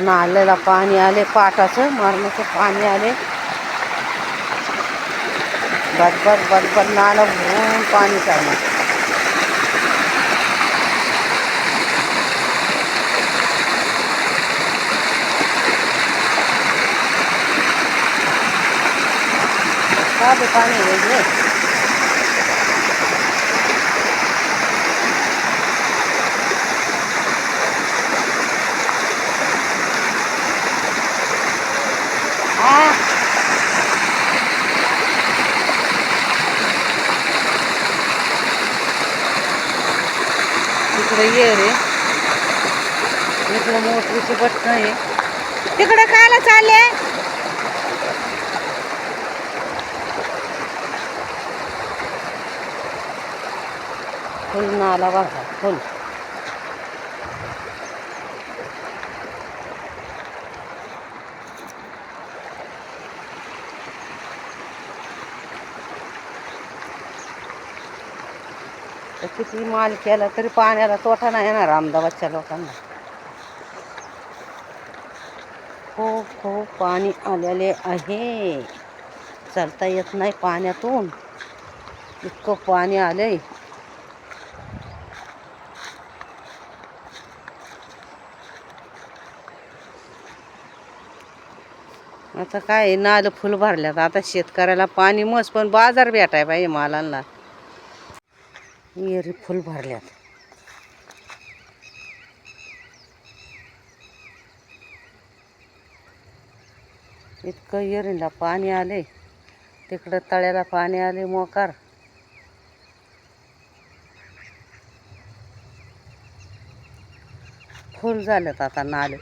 नाल्याला पाणी आले पाटाचं मरणाचं पाणी आले. बदबद बदबद नाला भरून पाणी चाललं. पाणी वेगळे. हा तिकडे ये रे. इकडे मोटरीची बटन आहे. तिकडे कायला चालले? फुल नाला बघा फुल. किती माल केला तरी पाण्याला तोटा नाही येणार अहमदाबादच्या लोकांना. खूप खूप पाणी आलेले आहे. चालता येत नाही पाण्यातून. इतकं पाणी आलंय. आता काय आहे, फुल भरल्यात. आता शेतकऱ्याला पाणी मस्त पण बाजार भेटाय पाहिजे मालांना. येरी फुल भरल्यात. इतकं येरीला पाणी आले. तिकडं तळ्याला पाणी आले मोकार. फुल झाल्यात आता नाले.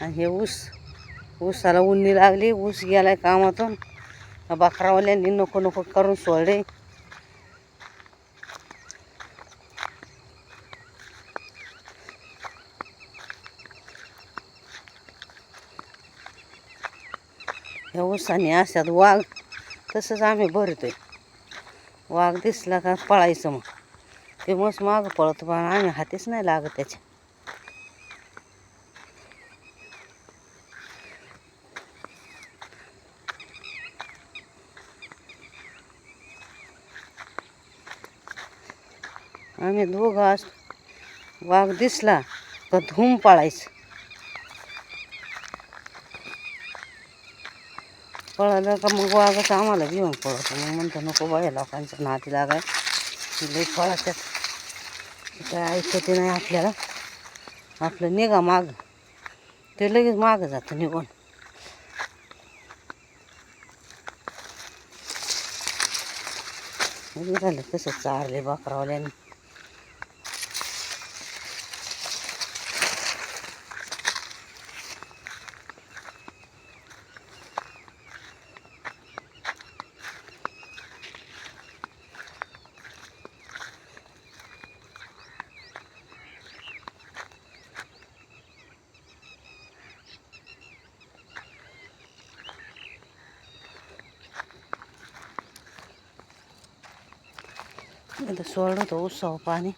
आणि हे ऊस ऊसाला उन्नी लागली. ऊस गेलाय कामातून. बकरावाल्यांनी नको नको करून सोडले. ह्या ऊसाने अशात वाघ तसंच आम्ही भरतोय. वाघ दिसला का पळायचं मग. ते मस्त मागं पळतो पण आम्ही हातीच नाही लागत त्याच्या. आम्ही दोघं वाघ दिसला का धूम पाळायचं. पळालं का मग वाघच आम्हाला घेऊन पळतो. मग म्हणतो नको बाया लोकांच्या नाती लागाय. लई पळतात काय ऐकते नाही आपल्याला. आपलं निघा माग. ते लगेच मागं जातं निघून. झालं कसं चारले बकरावाल्याने. इथं सोडलं होतं उत्साह पाणी.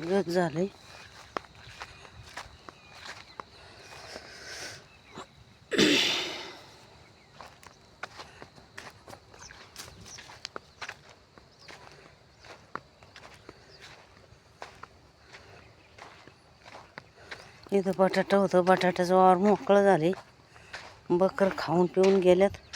गज झालंय. इथं बटाटा होतं. बटाट्याचं वावर मोकळं झाले बकर खाऊन पिऊन गेल्यात.